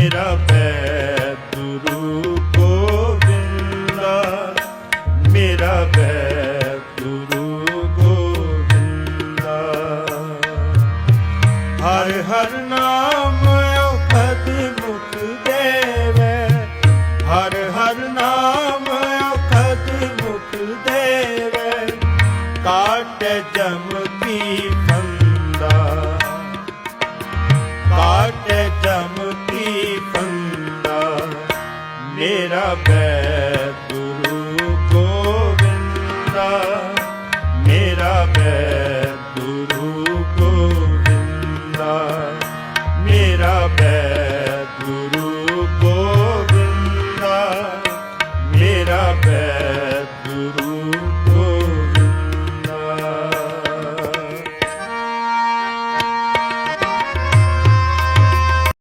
ਮੇਰਾ ਬੈਤੁਰੂ ਗੋਵਿੰਦਾ ਮੇਰਾ ਬੈਤੁਰੂ ਗੋਵਿੰਦਾ ਹਰ ਹਰ ਨਾਮ ਔਖਦ ਮੁਖ ਦੇਵੇ। ਹਰ ਹਰ ਨਾਮ ਔਖਦ ਮੁਖ ਦੇਵੇ। ਕਾਟ ਜਮ ਕੀ ਫੰਦਾ ਮੇਰਾ ਬੈ ਗੁਰੂ ਗੋਬਿੰਦਾ ਮੇਰਾ ਬੈ ਗੁਰੂ ਗੋਬਿੰਦਾ ਮੇਰਾ ਬੈ ਗੁਰੂ ਗੋਬਿੰਦਾ ਮੇਰਾ ਬੈ